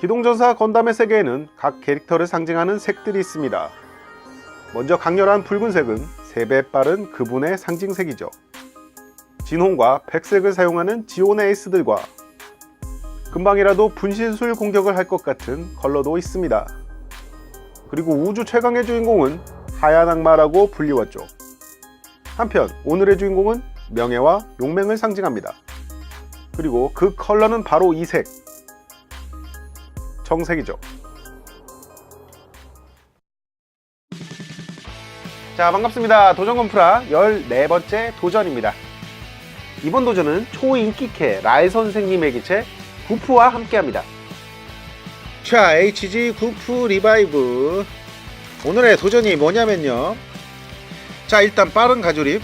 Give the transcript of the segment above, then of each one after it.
기동전사 건담의 세계에는 각 캐릭터를 상징하는 색들이 있습니다. 먼저 강렬한 붉은색은 3배 빠른 그분의 상징색이죠. 진홍과 백색을 사용하는 지온의 에이스들과 금방이라도 분신술 공격을 할 것 같은 컬러도 있습니다. 그리고 우주 최강의 주인공은 하얀 악마라고 불리웠죠. 한편 오늘의 주인공은 명예와 용맹을 상징합니다. 그리고 그 컬러는 바로 이 색. 청색이죠. 자, 반갑습니다. 도전 건프라 14번째 도전입니다. 이번 도전은 초인기캐 라이 선생님의 기체 구프와 함께합니다. 자, HG 구프 리바이브. 오늘의 도전이 뭐냐면요. 자, 일단 빠른 가조립.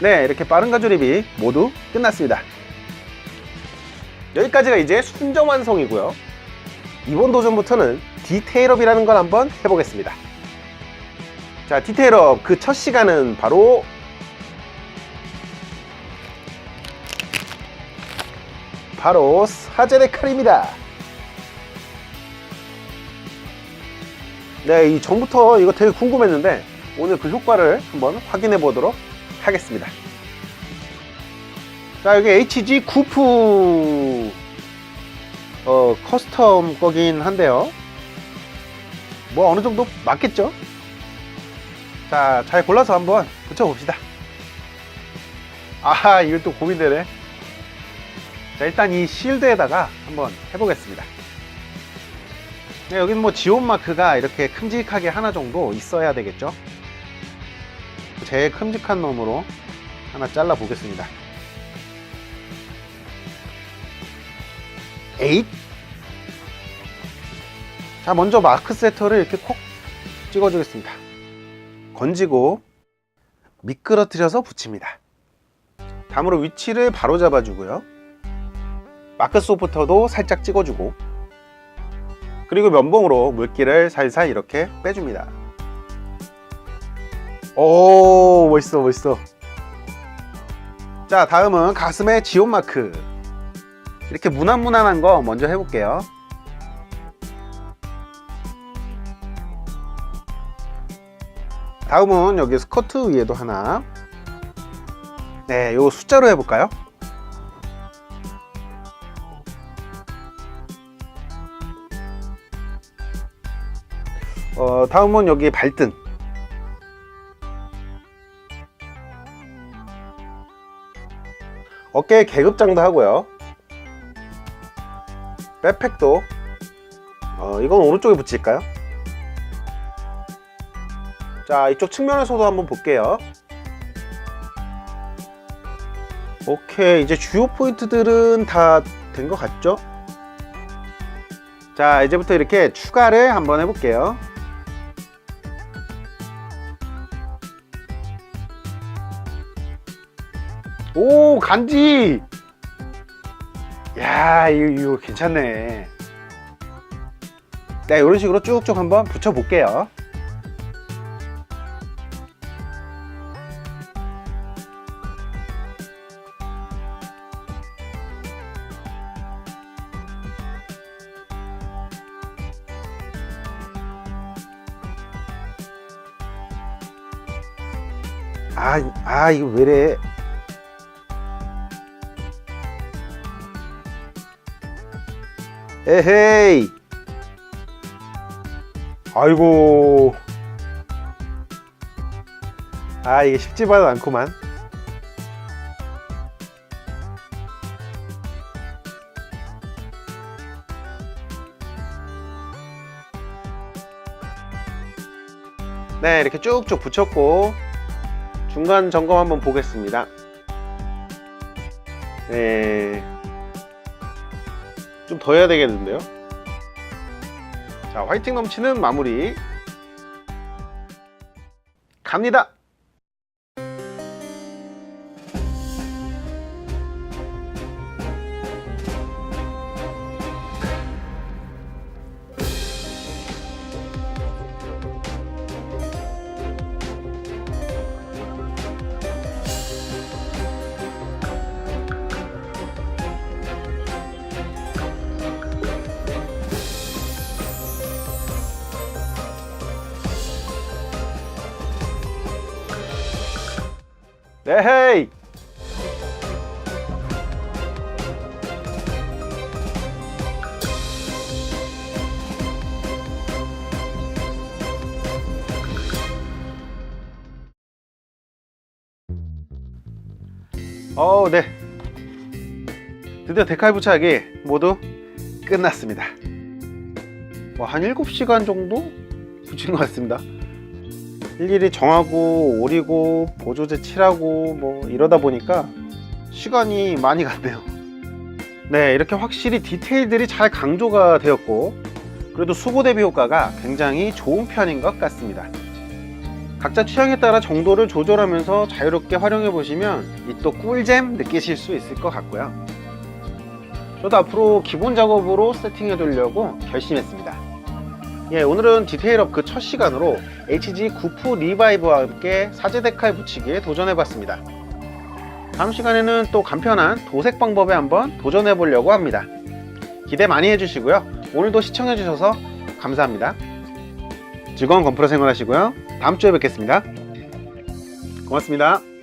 네, 이렇게 빠른 가조립이 모두 끝났습니다. 여기까지가 이제 순정 완성이고요. 이번 도전부터는 디테일업이라는 걸 한번 해보겠습니다. 자, 디테일업 그 첫 시간은 바로 바로 사제의 칼입니다. 네, 이 전부터 이거 되게 궁금했는데 오늘 그 효과를 한번 확인해 보도록 하겠습니다. 자, 여기 HG 구프 어, 커스텀 거긴 한데요. 뭐 어느 정도 맞겠죠? 자, 잘 골라서 한번 붙여봅시다. 아하, 이거 또 고민되네. 자, 일단 이 실드에다가 한번 해보겠습니다. 네, 여기는 뭐 지온 마크가 이렇게 큼직하게 하나 정도 있어야 되겠죠? 제일 큼직한 놈으로 하나 잘라 보겠습니다. 에잇! 자, 먼저 마크 세터를 이렇게 콕 찍어주겠습니다. 건지고 미끄러뜨려서 붙입니다. 다음으로 위치를 바로 잡아주고요. 마크 소프터도 살짝 찍어주고 그리고 면봉으로 물기를 살살 이렇게 빼줍니다. 오 멋있어 멋있어. 자 다음은 가슴에 지온 마크. 이렇게 무난무난한 거 먼저 해볼게요. 다음은 여기 스커트 위에도 하나. 네, 요 숫자로 해볼까요? 어, 다음은 여기 발등 어깨에 계급장도 하고요. 백팩도 어, 이건 오른쪽에 붙일까요? 자 이쪽 측면에서도 한번 볼게요. 오케이 이제 주요 포인트들은 다 된 것 같죠? 자 이제부터 이렇게 추가를 한번 해볼게요. 오 간지! 야 이거, 이거 괜찮네. 네 이런 식으로 쭉쭉 한번 붙여 볼게요. 아, 아 이거 왜래 에헤이. 아이고. 아 이게 쉽지만은 않구만. 네 이렇게 쭉쭉 붙였고 중간 점검 한번 보겠습니다. 네. 좀 더 해야 되겠는데요? 자, 화이팅 넘치는 마무리. 갑니다! 네, 헤이! 어, 네. 드디어 데칼 부착이 모두 끝났습니다. 뭐, 한 7시간 정도 붙인 것 같습니다. 일일이 정하고 오리고 보조제 칠하고 뭐 이러다 보니까 시간이 많이 갔네요. 네, 이렇게 확실히 디테일들이 잘 강조가 되었고 그래도 수고 대비 효과가 굉장히 좋은 편인 것 같습니다. 각자 취향에 따라 정도를 조절하면서 자유롭게 활용해 보시면 이 또 꿀잼 느끼실 수 있을 것 같고요. 저도 앞으로 기본 작업으로 세팅해 두려고 결심했습니다. 예, 오늘은 디테일업 그 첫 시간으로 HG 구프 리바이브와 함께 사제 데칼 붙이기에 도전해 봤습니다. 다음 시간에는 또 간편한 도색 방법에 한번 도전해 보려고 합니다. 기대 많이 해주시고요. 오늘도 시청해 주셔서 감사합니다. 즐거운 건프로 생활하시고요. 다음 주에 뵙겠습니다. 고맙습니다.